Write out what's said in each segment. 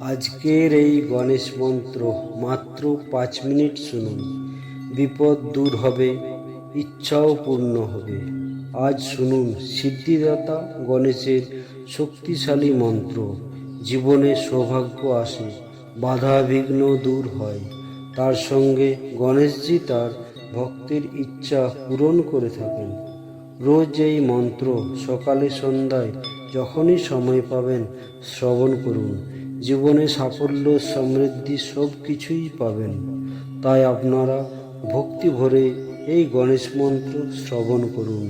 আজকের এই গণেশ মন্ত্র মাত্র পাঁচ মিনিট শুনুন। বিপদ দূর হবে, ইচ্ছাও পূর্ণ হবে। আজ শুনুন সিদ্ধিদাতা গণেশের শক্তিশালী মন্ত্র। জীবনে সৌভাগ্য আসে, বাধা বিঘ্ন দূর হয়। তার সঙ্গে গণেশজি তার ভক্তের ইচ্ছা পূরণ করে থাকেন। রোজ এই মন্ত্র সকালে সন্ধ্যায় যখনই সময় পাবেন শ্রবণ করুন। জীবনে সাফল্য, সমৃদ্ধি সব কিছুই পাবেন। তাই আপনারা ভক্তি ভরে এই গণেশ মন্ত্র শ্রবণ করুন।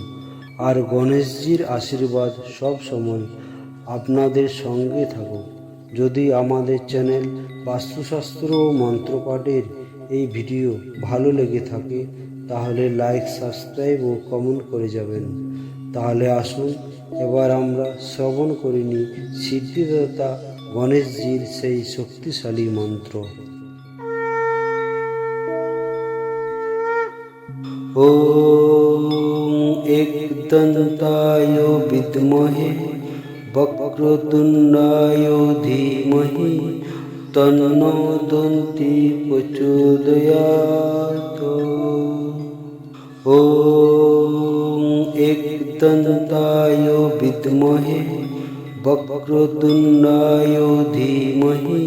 আর গণেশজির আশীর্বাদ সব সময় আপনাদের সঙ্গে থাকুক। যদি আমাদের চ্যানেল বাস্তুশাস্ত্র ও মন্ত্রপাঠের এই ভিডিও ভালো লেগে থাকে, তাহলে লাইক, সাবস্ক্রাইব ও কমেন্ট করে যাবেন। তাহলে আসুন, এবার আমরা শ্রবণ করিনি সিদ্ধিদাতা গণেশজির সেই শক্তিশালী মন্ত্র ॐ एकदन्ताय विद्महे वक्रतुण्डाय धीमहि तन्नो दन्ति प्रचोदयात् ॐ एकदन्ताय विद्महे वक्रतुण्डाय धीमहि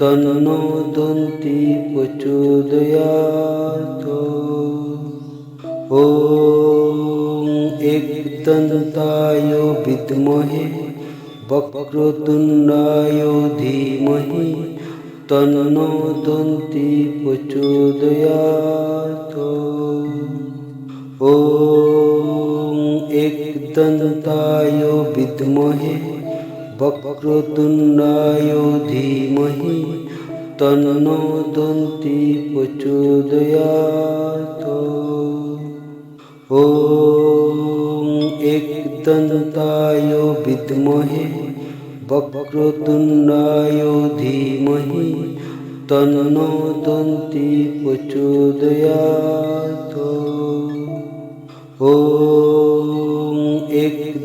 तन्नो दन्ति प्रचोदयात् ॐ एकदन्ताय विद्महे वक्रतुण्डाय धीमहि तन्नो दन्ति प्रचोदयात् ॐ एकदन्ताय विद्महे वक्रतुण्डाय धीमहि तन्नो दन्ति प्रचोदयात् ॐ एकदन्ताय विद्महे वक्रतुण्डाय धीमहि तन्नो दन्ति प्रचोदयात् ॐ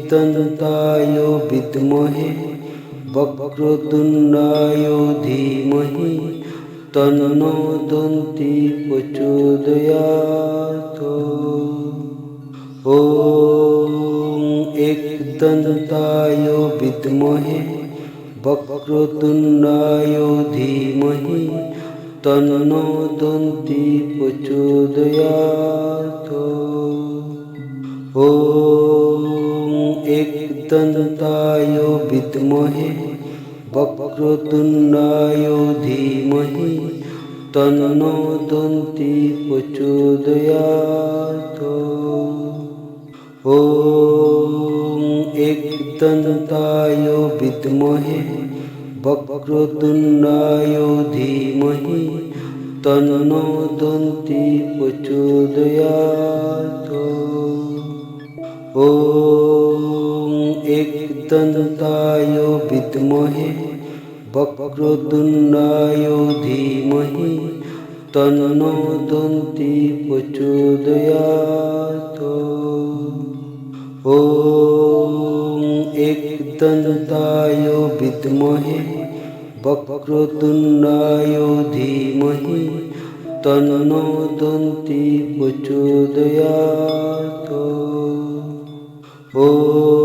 एकदन्ताय विद्महे वक्रतुण्डाय धीमहि तन्नो दन्ति प्रचोदयात् ॐ एकदन्ताय विद्महे वक्रतुण्डाय धीमहि तन्नो दन्ति प्रचोदयात् एकदन्ताय विद्महे वक्रतुण्डाय धीमहि तन्नो दन्ति प्रचोदयात् ॐ एकदन्ताय विद्महे वक्रतुण्डाय धीमहि तन्नो दन्ति प्रचोदयात् ॐ एकदन्ताय विद्महे वक्रतुण्डाय धीमहि तन्नो दन्ति प्रचोदयात् ॐ एकदन्ताय विद्महे वक्रतुण्डाय धीमहि तन्नो दन्ति प्रचोदयात् ॐ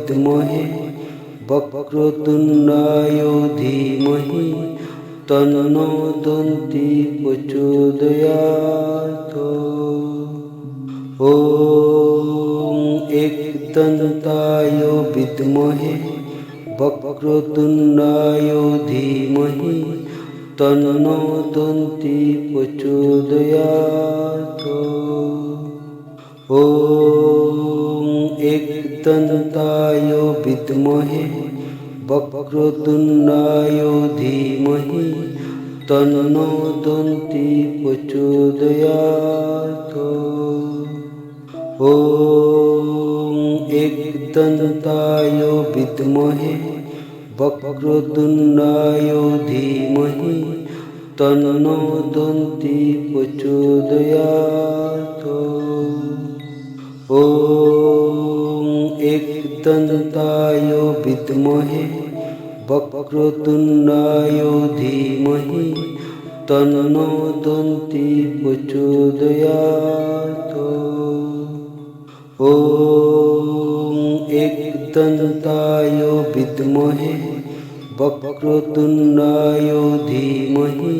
विद्महे वक्रतुण्डाय धीमहि तन्नो दन्ति प्रचोदयात् ॐ एकदन्ताय विद्महे वक्रतुण्डाय धीमहि तन्नो दन्ति प्रचोदयात् দন্তায় বিদ্মহে বক্রতুণ্ডায় ধীমহি তন্ন দন্তি প্রচোদয়াত ওম একদন্তায় বিদ্মহে বক্রতুণ্ডায় ধীমহি তন্ন দন্তি প্রচোদয়াত विद्महे वक्रतुण्डाय धीमहि तन्नो दन्ति प्रचोदयात् ॐ एकदन्ताय विद्महे वक्रतुण्डाय धीमहि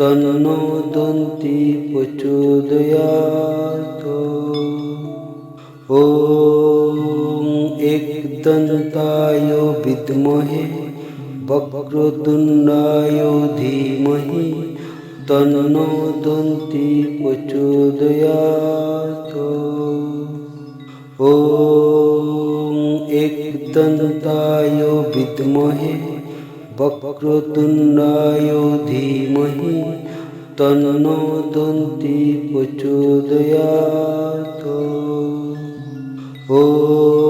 तन्नो दन्ति प्रचोदयात् ॐ एकदन्ताय विद्महे वक्रतुण्डाय धीमहि तन्नो दन्ति प्रचोदयात् ॐ एकदन्ताय विद्महे वक्रतुण्डाय धीमहि तन्नो दन्ति प्रचोदयात् ॐ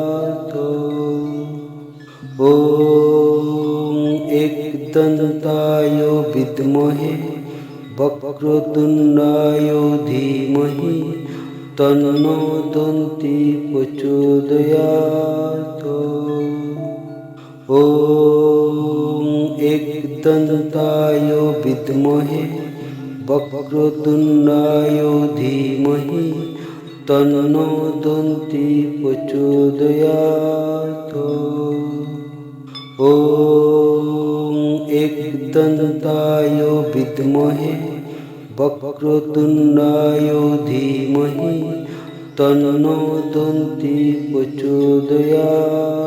एकदन्ताय विद्महे वक्रतुण्डाय धीमहि तन्नो दन्ति प्रचोदयात् ॐ एकदन्ताय विद्महे वक्रतुण्डाय धीमहि तन्नो दन्ति प्रचोदयात् ॐ দন্তায় বিদ্মহে বক্রতুণ্ডায় ধীমহি তন্ন দন্তি প্রচোদয়া